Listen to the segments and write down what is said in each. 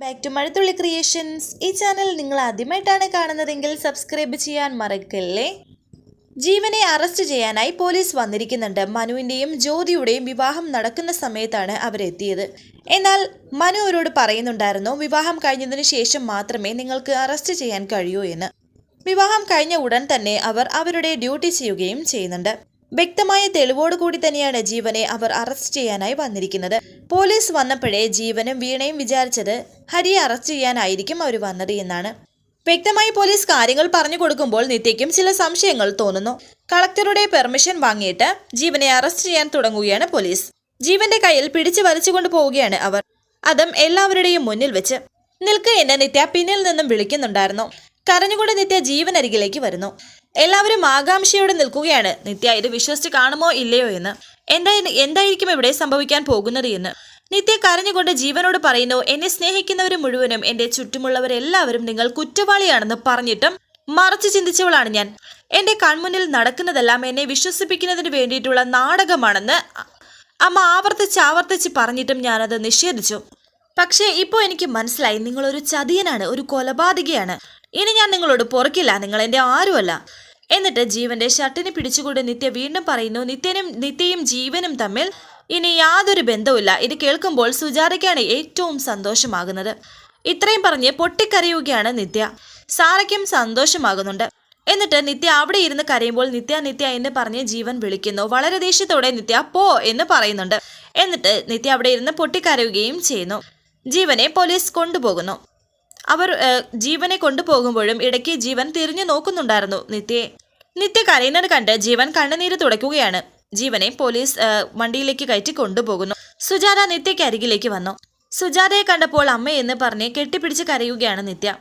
Back to Mazhathulli creations ഈ channel നിങ്ങൾ ആദ്യമായിട്ടാണ് കാണുന്നതെങ്കിൽ സബ്സ്ക്രൈബ് ചെയ്യാൻ മറക്കല്ലേ? ജീവനെ അറസ്റ്റ് ചെയ്യാനായി പോലീസ് വന്നിരിക്കുന്നുണ്ട്. മനുവിന്റെയും ജ്യോതിയുടെയും വിവാഹം നടക്കുന്ന സമയത്താണ് അവരെത്തിയത്. എന്നാൽ മനു അവരോട് പറയുന്നുണ്ടായിരുന്നു വിവാഹം കഴിഞ്ഞതിന് ശേഷം മാത്രമേ നിങ്ങൾക്ക് അറസ്റ്റ് ചെയ്യാൻ കഴിയൂ എന്ന്. വിവാഹം കഴിഞ്ഞ ഉടൻ തന്നെ അവർ അവരുടെ ഡ്യൂട്ടി ചെയ്യുകയും ചെയ്യുന്നുണ്ട്. വ്യക്തമായ തെളിവോടുകൂടി തന്നെയാണ് ജീവനെ അവർ അറസ്റ്റ് ചെയ്യാനായി വന്നിരിക്കുന്നത്. പോലീസ് വന്നപ്പോഴേ ജീവനും വീണയും വിചാരിച്ചത് ഹരിയെ അറസ്റ്റ് ചെയ്യാനായിരിക്കും അവർ വന്നത് എന്നാണ്. വ്യക്തമായി പോലീസ് കാര്യങ്ങൾ പറഞ്ഞു കൊടുക്കുമ്പോൾ നിത്യയ്ക്കും ചില സംശയങ്ങൾ തോന്നുന്നു. കളക്ടറുടെ പെർമിഷൻ വാങ്ങിയിട്ട് ജീവനെ അറസ്റ്റ് ചെയ്യാൻ തുടങ്ങുകയാണ് പോലീസ്. ജീവന്റെ കയ്യിൽ പിടിച്ചു വലിച്ചുകൊണ്ട് പോവുകയാണ് അവർ. അതും എല്ലാവരുടെയും മുന്നിൽ വെച്ച്. നിൽക്ക് എന്നെ നിത്യ പിന്നിൽ നിന്നും വിളിക്കുന്നുണ്ടായിരുന്നു. കരഞ്ഞുകൊണ്ട് നിത്യ ജീവനരികിലേക്ക് വരുന്നു. എല്ലാവരും ആകാംക്ഷയോടെ നിൽക്കുകയാണ്. നിത്യ ഇത് വിശ്വസിച്ച് കാണുമോ ഇല്ലയോ എന്ന്. എന്തായി എന്തായിരിക്കും ഇവിടെ സംഭവിക്കാൻ പോകുന്നത് എന്ന്. നിത്യ കരഞ്ഞുകൊണ്ട് ജീവനോട് പറയുന്നു എന്നെ സ്നേഹിക്കുന്നവർ മുഴുവനും എന്റെ ചുറ്റുമുള്ളവരെല്ലാവരും നിങ്ങൾ കുറ്റവാളിയാണെന്ന് പറഞ്ഞിട്ടും മറച്ചു ചിന്തിച്ചവളാണ് ഞാൻ. എന്റെ കൺമുന്നിൽ നടക്കുന്നതെല്ലാം എന്നെ വിശ്വസിപ്പിക്കുന്നതിന് വേണ്ടിയിട്ടുള്ള നാടകമാണെന്ന് അമ്മ ആവർത്തിച്ച് ആവർത്തിച്ച് പറഞ്ഞിട്ടും ഞാനത് നിഷേധിച്ചു. പക്ഷേ ഇപ്പോൾ എനിക്ക് മനസ്സിലായി നിങ്ങളൊരു ചതിയനാണ് ഒരു കൊലപാതകയാണ്. ഇനി ഞാൻ നിങ്ങളോട് പുറക്കില്ല നിങ്ങൾ എന്റെ ആരുമല്ല. എന്നിട്ട് ജീവന്റെ ഷർട്ടിനെ പിടിച്ചുകൊണ്ട് നിത്യ വീണ്ടും പറയുന്നു നിത്യനും നിത്യയും ജീവനും തമ്മിൽ ഇനി യാതൊരു ബന്ധവുമില്ല. ഇത് കേൾക്കുമ്പോൾ സുജാതയ്ക്കാണ് ഏറ്റവും സന്തോഷമാകുന്നത്. ഇത്രയും പറഞ്ഞ് പൊട്ടിക്കരയുകയാണ് നിത്യ. സാറയ്ക്കും സന്തോഷമാകുന്നുണ്ട്. എന്നിട്ട് നിത്യ അവിടെ ഇരുന്ന് കരയുമ്പോൾ നിത്യ നിത്യ എന്ന് പറഞ്ഞ് ജീവൻ വിളിക്കുന്നു. വളരെ ദേഷ്യത്തോടെ നിത്യ പോ എന്ന് പറയുന്നുണ്ട്. എന്നിട്ട് നിത്യ അവിടെ ഇരുന്ന് പൊട്ടിക്കരയുകയും ചെയ്യുന്നു. ജീവനെ പോലീസ് കൊണ്ടുപോകുന്നു. അവർ ജീവനെ കൊണ്ടുപോകുമ്പോഴും ഇടയ്ക്ക് ജീവൻ തിരിഞ്ഞു നോക്കുന്നുണ്ടായിരുന്നു. നിത്യയെ നിത്യ കരയുന്നത് കണ്ട് ജീവൻ കണ്ണുനീര് തുടയ്ക്കുകയാണ്. ജീവനെ പോലീസ് വണ്ടിയിലേക്ക് കയറ്റി കൊണ്ടുപോകുന്നു. സുജാത നിത്യയ്ക്ക് അരികിലേക്ക് വന്നു. സുജാതയെ കണ്ടപ്പോൾ അമ്മ എന്ന് പറഞ്ഞ് കെട്ടിപ്പിടിച്ച് കരയുകയാണ് നിത്യ.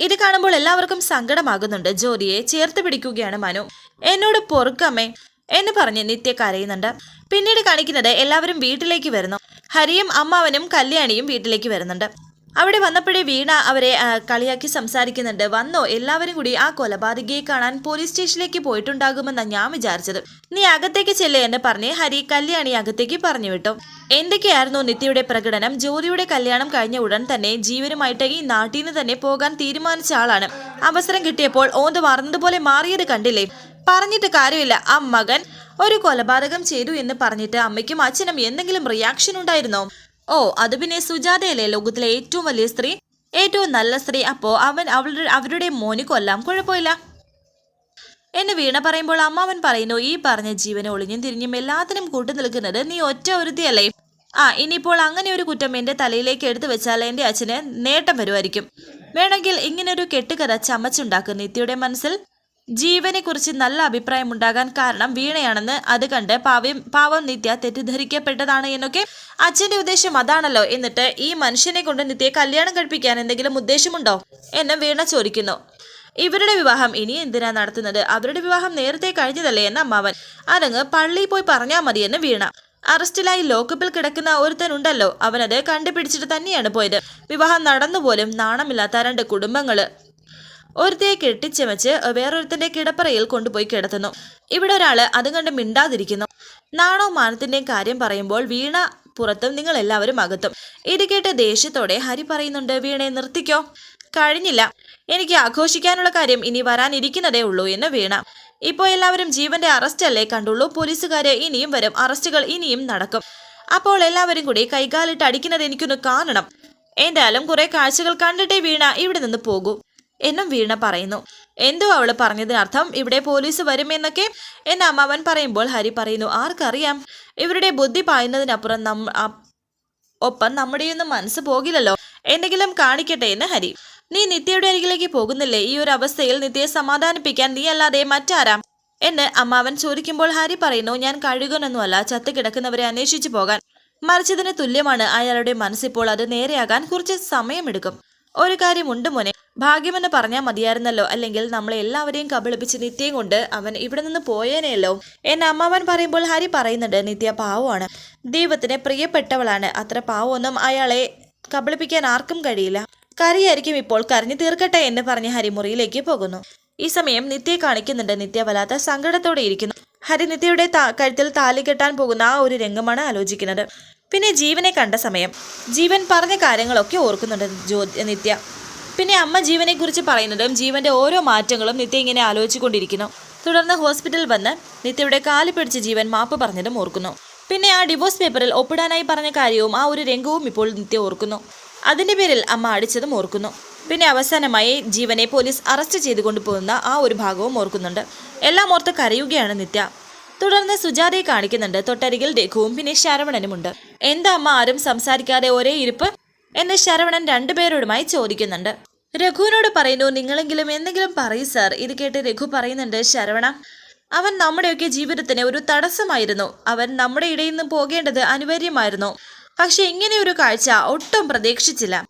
ഇത് കാണുമ്പോൾ എല്ലാവർക്കും സങ്കടമാകുന്നുണ്ട്. ജ്യോതിയെ ചേർത്ത് പിടിക്കുകയാണ് മനു. എന്നോട് പൊറുക്കമ്മേ എന്ന് പറഞ്ഞ് നിത്യ കരയുന്നുണ്ട്. പിന്നീട് കാണിക്കുന്നത് എല്ലാവരും വീട്ടിലേക്ക് വരുന്നു. ഹരിയും അമ്മാവനും കല്യാണിയും വീട്ടിലേക്ക് വരുന്നുണ്ട്. അവിടെ വന്നപ്പോഴേ വീണ അവരെ കളിയാക്കി സംസാരിക്കുന്നുണ്ട്. വന്നോ എല്ലാവരും കൂടി ആ കൊലപാതകയെ കാണാൻ പോലീസ് സ്റ്റേഷനിലേക്ക് പോയിട്ടുണ്ടാകുമെന്നാണ് ഞാൻ വിചാരിച്ചത്. നീ അകത്തേക്ക് ചെല്ലേ എന്ന് പറഞ്ഞ്. ഹരി കല്യാണി അകത്തേക്ക് പറഞ്ഞു വിട്ടു. എന്തൊക്കെയായിരുന്നു നിത്യയുടെ പ്രകടനം? ജ്യോതിയുടെ കല്യാണം കഴിഞ്ഞ ഉടൻ തന്നെ ജീവനുമായിട്ട് ഈ നാട്ടിൽ നിന്ന് തന്നെ പോകാൻ തീരുമാനിച്ച ആളാണ്. അവസരം കിട്ടിയപ്പോൾ ഓന്ത് മറന്നതുപോലെ മാറിയത് കണ്ടില്ലേ? പറഞ്ഞിട്ട് കാര്യമില്ല. ആ മകൻ ഒരു കൊലപാതകം ചെയ്തു എന്ന് പറഞ്ഞിട്ട് അമ്മയ്ക്കും അച്ഛനും എന്തെങ്കിലും റിയാക്ഷൻ ഉണ്ടായിരുന്നോ? ഓ അത് പിന്നെ സുജാതയല്ലേ ലോകത്തിലെ ഏറ്റവും വലിയ സ്ത്രീ? ഏറ്റവും നല്ല സ്ത്രീ. അപ്പോ അവൻ അവളുടെ അവരുടെ മോന് കൊല്ലാം. കുഴപ്പമില്ല. എന്ന് വീണ പറയുമ്പോൾ അമ്മാവൻ പറയുന്നു ഈ പറഞ്ഞ ജീവനെ ഒളിഞ്ഞും തിരിഞ്ഞും എല്ലാത്തിനും കൂട്ടു നിൽക്കുന്നത് നീ ഒറ്റ ഒരുത്തിയല്ലേ? ആ ഇനിയിപ്പോൾ അങ്ങനെ ഒരു കുറ്റം എന്റെ തലയിലേക്ക് എടുത്തു വെച്ചാൽ എന്റെ അച്ഛന് നേട്ടം വരുമായിരിക്കും. വേണമെങ്കിൽ ഇങ്ങനൊരു കെട്ടുകഥ ചമച്ചുണ്ടാക്കും നിത്യയുടെ മനസ്സിൽ. ജീവനെ കുറിച്ച് നല്ല അഭിപ്രായം ഉണ്ടാകാൻ കാരണം വീണയാണെന്ന് അത് കണ്ട് പാവം പാവം നിത്യ തെറ്റിദ്ധരിക്കപ്പെട്ടതാണ് എന്നൊക്കെ അച്ഛന്റെ ഉദ്ദേശം അതാണല്ലോ. എന്നിട്ട് ഈ മനുഷ്യനെ കൊണ്ട് നിത്യയെ കല്യാണം കഴിപ്പിക്കാൻ എന്തെങ്കിലും ഉദ്ദേശമുണ്ടോ എന്ന് വീണ ചോദിക്കുന്നു. ഇവരുടെ വിവാഹം ഇനി എന്തിനാ നടത്തുന്നത്? അവരുടെ വിവാഹം നേരത്തെ കഴിഞ്ഞതല്ലേ എന്ന അമ്മാവൻ. അതങ്ങ് പള്ളിയിൽ പോയി പറഞ്ഞാൽ മതിയെന്ന് വീണ. അറസ്റ്റിലായി ലോക്കപ്പിൽ കിടക്കുന്ന ഒരുത്തനുണ്ടല്ലോ. അവനത് കണ്ടുപിടിച്ചിട്ട് തന്നെയാണ് പോയത്. വിവാഹം നടന്നുപോലും നാണമില്ലാത്ത രണ്ട് കുടുംബങ്ങൾ. ഒരുത്തയെ കെട്ടിച്ചമച്ച് വേറൊരുത്തന്റെ കിടപ്പറയിൽ കൊണ്ടുപോയി കിടത്തുന്നു. ഇവിടെ ഒരാൾ അതും കണ്ട് മിണ്ടാതിരിക്കുന്നു. നാണോ മാനത്തിന്റെയും കാര്യം പറയുമ്പോൾ വീണ പുറത്തും നിങ്ങൾ എല്ലാവരും അകത്തും. ഇത് കേട്ട് ദേഷ്യത്തോടെ ഹരി പറയുന്നുണ്ട് വീണയെ നിർത്തിക്കോ? കഴിഞ്ഞില്ല. എനിക്ക് ആഘോഷിക്കാനുള്ള കാര്യം ഇനി വരാനിരിക്കുന്നതേ ഉള്ളൂ എന്ന് വീണ. ഇപ്പോൾ എല്ലാവരും ജീവന്റെ അറസ്റ്റ് അല്ലേ കണ്ടുള്ളൂ. പോലീസുകാരെ ഇനിയും വരും. അറസ്റ്റുകൾ ഇനിയും നടക്കും. അപ്പോൾ എല്ലാവരും കൂടി കൈകാലിട്ട് അടിക്കുന്നത് എനിക്കൊന്ന് കാണണം. എന്തായാലും കുറെ കാഴ്ചകൾ കണ്ടിട്ടേ വീണ ഇവിടെ നിന്ന് പോകൂ. എന്നും വീണ പറയുന്നു. എന്തോ അവൾ പറഞ്ഞതിനർത്ഥം ഇവിടെ പോലീസ് വരുമെന്നൊക്കെ എന്ന അമ്മാവൻ പറയുമ്പോൾ ഹരി പറയുന്നു ആർക്കറിയാം? ഇവരുടെ ബുദ്ധി പായുന്നതിനപ്പുറം നമ്മ ഒപ്പം നമ്മുടെയൊന്നും മനസ്സ് പോകില്ലല്ലോ. എന്തെങ്കിലും കാണിക്കട്ടെ എന്ന് ഹരി. നീ നിത്യയുടെ അരികിലേക്ക് പോകുന്നില്ലേ? ഈ ഒരു അവസ്ഥയിൽ നിത്യയെ സമാധാനിപ്പിക്കാൻ നീ അല്ലാതെ മറ്റാരാം? എന്ന് അമ്മാവൻ ചോദിക്കുമ്പോൾ ഹരി പറയുന്നു ഞാൻ കഴുകനൊന്നുമല്ല ചത്ത് കിടക്കുന്നവരെ അന്വേഷിച്ചു പോകാൻ. മറിച്ചതിന് തുല്യമാണ് അയാളുടെ മനസ്സിപ്പോൾ അത് നേരെയാകാൻ കുറച്ച് സമയമെടുക്കും. ഒരു കാര്യമുണ്ട് മോനെ ഭാഗ്യമെന്ന് പറഞ്ഞാൽ മതിയായിരുന്നല്ലോ. അല്ലെങ്കിൽ നമ്മളെ എല്ലാവരെയും കബളിപ്പിച്ച് നിത്യയും കൊണ്ട് അവൻ ഇവിടെ നിന്ന് പോയേനെയല്ലോ. എന്നെ അമ്മാവൻ പറയുമ്പോൾ ഹരി പറയുന്നുണ്ട് നിത്യ പാവമാണ് ദൈവത്തിന് പ്രിയപ്പെട്ടവളാണ്. അത്ര പാവമൊന്നും അയാളെ കബളിപ്പിക്കാൻ ആർക്കും കഴിയില്ല. കരയായിരിക്കും ഇപ്പോൾ കരഞ്ഞു തീർക്കട്ടെ എന്ന് പറഞ്ഞ് ഹരി മുറിയിലേക്ക് പോകുന്നു. ഈ സമയം നിത്യയെ കാണിക്കുന്നുണ്ട്. നിത്യ വല്ലാത്ത സങ്കടത്തോടെ ഇരിക്കുന്നു. ഹരി നിത്യയുടെ കഴുത്തിൽ താലി കെട്ടാൻ പോകുന്ന ആ ഒരു രംഗമാണ് ആലോചിക്കുന്നത്. പിന്നെ ജീവനെ കണ്ട സമയം. ജീവൻ പറഞ്ഞ കാര്യങ്ങളൊക്കെ ഓർക്കുന്നുണ്ട് ജ്യോ നിത്യ. പിന്നെ അമ്മ ജീവനെ കുറിച്ച് പറയുന്നതും ജീവന്റെ ഓരോ മാറ്റങ്ങളും നിത്യ ഇങ്ങനെ ആലോചിച്ചുകൊണ്ടിരിക്കുന്നു. തുടർന്ന് ഹോസ്പിറ്റലിൽ വന്ന് നിത്യയുടെ കാൽ പിടിച്ച ജീവൻ മാപ്പ് പറഞ്ഞതും ഓർക്കുന്നു. പിന്നെ ആ ഡിവോഴ്സ് പേപ്പറിൽ ഒപ്പിടാനായി പറഞ്ഞ കാര്യവും ആ ഒരു രംഗവും ഇപ്പോൾ നിത്യ ഓർക്കുന്നു. അതിന്റെ പേരിൽ അമ്മ അടിച്ചതും ഓർക്കുന്നു. പിന്നെ അവസാനമായി ജീവനെ പോലീസ് അറസ്റ്റ് ചെയ്തു കൊണ്ടുപോകുന്ന ആ ഒരു ഭാഗവും ഓർക്കുന്നുണ്ട്. എല്ലാം ഓർത്ത് കരയുകയാണ് നിത്യ. തുടർന്ന് സുജാതയെ കാണിക്കുന്നുണ്ട്. തൊട്ടരികിൽ രഘുവും പിന്നെ ശരവണനുമുണ്ട്. എന്താ അമ്മ ആരും സംസാരിക്കാതെ ഒരേ ഇരിപ്പ്? എന്ന് ശരവണൻ രണ്ടുപേരോടുമായി ചോദിക്കുന്നുണ്ട്. രഘുവിനോട് പറയുന്നു നിങ്ങളെങ്കിലും എന്തെങ്കിലും പറയൂ സാർ. ഇത് കേട്ട് രഘു പറയുന്നുണ്ട് ശരവണ അവൻ നമ്മുടെയൊക്കെ ജീവിതത്തിന് ഒരു തടസ്സമായിരുന്നു. അവൻ നമ്മുടെ ഇടയിൽ നിന്ന് പോകേണ്ടത് അനിവാര്യമായിരുന്നു. പക്ഷെ ഇങ്ങനെയൊരു കാഴ്ച ഒട്ടും പ്രതീക്ഷിച്ചില്ല.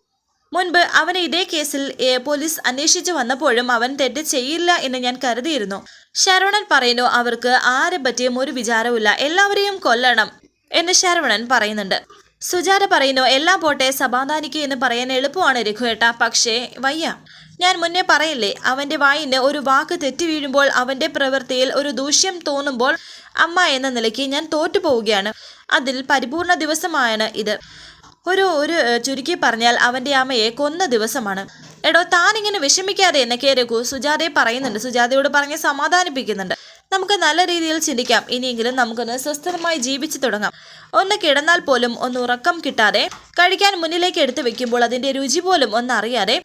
മുൻപ് അവനെ ഇതേ കേസിൽ പോലീസ് അന്വേഷിച്ചു വന്നപ്പോഴും അവൻ തെറ്റ് ചെയ്യില്ല എന്ന് ഞാൻ കരുതിയിരുന്നു. ശരവണൻ പറയുന്നു അവർക്ക് ആരെ പറ്റിയും ഒരു വിചാരവുമില്ല. എല്ലാവരെയും കൊല്ലണം എന്ന് ശരവണൻ പറയുന്നുണ്ട്. സുജാത പറയുന്നു എല്ലാം പോട്ടെ സമാധാനിക്കുക എന്ന് പറയാൻ എളുപ്പമാണ് രഘുവേട്ട. പക്ഷേ വയ്യ. ഞാൻ മുന്നേ പറയില്ലേ അവന്റെ വായിന് ഒരു വാക്ക് തെറ്റി വീഴുമ്പോൾ അവന്റെ പ്രവൃത്തിയിൽ ഒരു ദൂഷ്യം തോന്നുമ്പോൾ അമ്മ എന്ന നിലയ്ക്ക് ഞാൻ തോറ്റു പോവുകയാണ്. അതിൽ പരിപൂർണ ദിവസമാണ് ഇത്. ഒരു ഒരു ചുരുക്കി പറഞ്ഞാൽ അവന്റെ അമ്മയെ കൊന്ന ദിവസമാണ്. എടോ താനിങ്ങനെ വിഷമിക്കാതെ എന്നൊക്കെ രഘു സുജാതയെ പറയുന്നുണ്ട്. സുജാതയോട് പറഞ്ഞ് സമാധാനിപ്പിക്കുന്നുണ്ട്. നമുക്ക് നല്ല രീതിയിൽ ചിന്തിക്കാം. ഇനിയെങ്കിലും നമുക്കൊന്ന് സ്വസ്ഥമായി ജീവിച്ചു തുടങ്ങാം. ഒന്ന് കിടന്നാൽ പോലും ഒന്ന് ഉറക്കം കിട്ടാതെ കഴിക്കാൻ മുന്നിലേക്ക് എടുത്തു വെക്കുമ്പോൾ അതിന്റെ രുചി പോലും ഒന്നറിയാതെ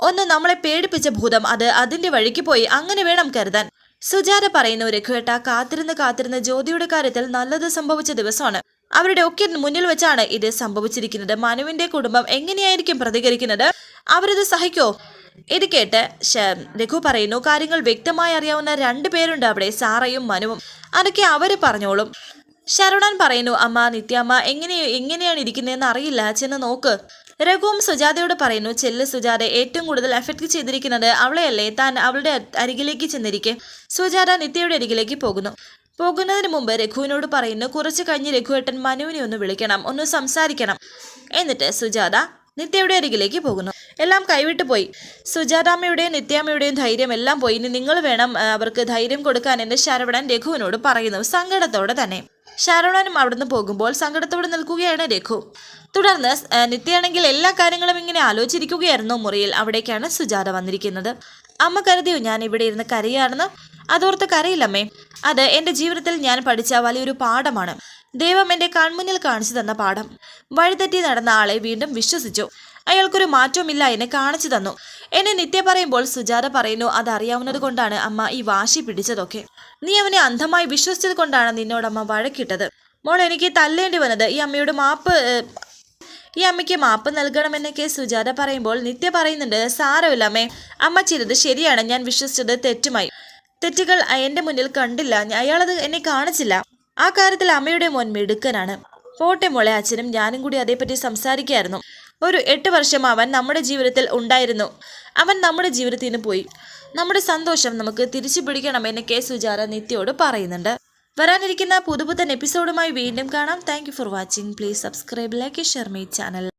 ഒന്ന് നമ്മളെ പേടിപ്പിച്ച ഭൂതം അത് അതിന്റെ വഴിക്ക് പോയി അങ്ങനെ വേണം കരുതാൻ. സുജാത പറയുന്ന ഒരു ഘട്ട കാത്തിരുന്ന് കാത്തിരുന്ന് ജ്യോതിയുടെ കാര്യത്തിൽ നല്ലത് സംഭവിച്ച ദിവസമാണ്. അവരുടെ ഒക്കെ മുന്നിൽ വെച്ചാണ് ഇത് സംഭവിച്ചിരിക്കുന്നത്. മനുവിന്റെ കുടുംബം എങ്ങനെയായിരിക്കും പ്രതികരിക്കുന്നത്? അവരത് സഹിക്കോ? ഇത് കേട്ട് രഘു പറയുന്നു കാര്യങ്ങൾ വ്യക്തമായി അറിയാവുന്ന രണ്ടു പേരുണ്ട് അവിടെ സാറയും മനുവും. അതൊക്കെ അവർ പറഞ്ഞോളും. ശരവണൻ പറയുന്നു അമ്മ നിത്യാമ്മ എങ്ങനെ എങ്ങനെയാണ് ഇരിക്കുന്നതെന്ന് അറിയില്ല ചെന്ന് നോക്ക്. രഘുവും സുജാതയോട് പറയുന്നു ചെല്ല് സുജാത ഏറ്റവും കൂടുതൽ എഫക്ട് ചെയ്തിരിക്കുന്നത് അവളെയല്ലേ? താൻ അവളുടെ അരികിലേക്ക് ചെന്നിരിക്കെ. സുജാത നിത്യയുടെ അരികിലേക്ക് പോകുന്നു. പോകുന്നതിന് മുമ്പ് രഘുവിനോട് പറയുന്നു കുറച്ച് കഴിഞ്ഞ് രഘുവേട്ടൻ മനുവിനെ ഒന്ന് വിളിക്കണം ഒന്ന് സംസാരിക്കണം. എന്നിട്ട് സുജാത നിത്യയുടെ അരികിലേക്ക് പോകുന്നു. എല്ലാം കൈവിട്ടു പോയി. സുജാതാമ്മയുടെയും നിത്യാമ്മയുടെയും ധൈര്യം എല്ലാം പോയി. ഇനി നിങ്ങൾ വേണം അവർക്ക് ധൈര്യം കൊടുക്കാൻ എന്ന് ശരവണൻ രഘുവിനോട് പറയുന്നു. സങ്കടത്തോടെ തന്നെ. ശരവണനും അവിടുന്ന് പോകുമ്പോൾ സങ്കടത്തോടെ നിൽക്കുകയാണ് രഘു. തുടർന്ന് നിത്യയാണെങ്കിൽ എല്ലാ കാര്യങ്ങളും ഇങ്ങനെ ആലോചിച്ചിരിക്കുകയായിരുന്നു മുറിയിൽ. അവിടേക്കാണ് സുജാത വന്നിരിക്കുന്നത്. അമ്മ കരുതിയോ ഞാൻ ഇവിടെ ഇരുന്ന് കരയാണെന്ന്? അതോർത്ത് കരയില്ലമ്മേ. അത് എന്റെ ജീവിതത്തിൽ ഞാൻ പഠിച്ച വലിയൊരു പാഠമാണ്. ദൈവം എന്റെ കൺമുന്നിൽ കാണിച്ചു തന്ന പാഠം. വഴിതെറ്റി നടന്ന ആളെ വീണ്ടും വിശ്വസിച്ചു. അയാൾക്കൊരു മാറ്റവുമില്ല എന്നെ കാണിച്ചു തന്നു. എന്നെ നിത്യ പറയുമ്പോൾ സുജാത പറയുന്നു അതറിയാവുന്നത് കൊണ്ടാണ് അമ്മ ഈ വാശി പിടിച്ചതൊക്കെ. നീ അവനെ അന്ധമായി വിശ്വസിച്ചത് കൊണ്ടാണ് നിന്നോടമ്മ വഴക്കിട്ടത്. മോൾ എനിക്ക് തല്ലേണ്ടി വന്നത്. ഈ അമ്മയുടെ മാപ്പ് ഈ അമ്മയ്ക്ക് മാപ്പ് നൽകണമെന്നൊക്കെ സുജാത പറയുമ്പോൾ നിത്യ പറയുന്നുണ്ട് സാരമില്ല അമ്മേ അമ്മ ചെയ്തത് ശരിയാണ്. ഞാൻ വിശ്വസിച്ചത് തെറ്റുമായി. തെറ്റുകൾ എന്റെ മുന്നിൽ കണ്ടില്ല. അയാളത് എന്നെ കാണിച്ചില്ല. ആ കാര്യത്തിൽ അമ്മയുടെ മോൻ മിടുക്കനാണ്. പോട്ടെ മോളെ അച്ഛനും ഞാനും കൂടി അതേപ്പറ്റി സംസാരിക്കായിരുന്നു. ഒരു എട്ട് വർഷം അവൻ നമ്മുടെ ജീവിതത്തിൽ ഉണ്ടായിരുന്നു. അവൻ നമ്മുടെ ജീവിതത്തിൽ നിന്ന് പോയി. നമ്മുടെ സന്തോഷം നമുക്ക് തിരിച്ചു പിടിക്കണം കെ സുജാത നിത്യയോട് പറയുന്നുണ്ട്. വരാനിരിക്കുന്ന പുതുപുത്തൻ എപ്പിസോഡുമായി വീണ്ടും കാണാം. Thank for watching please subscribe like share my channel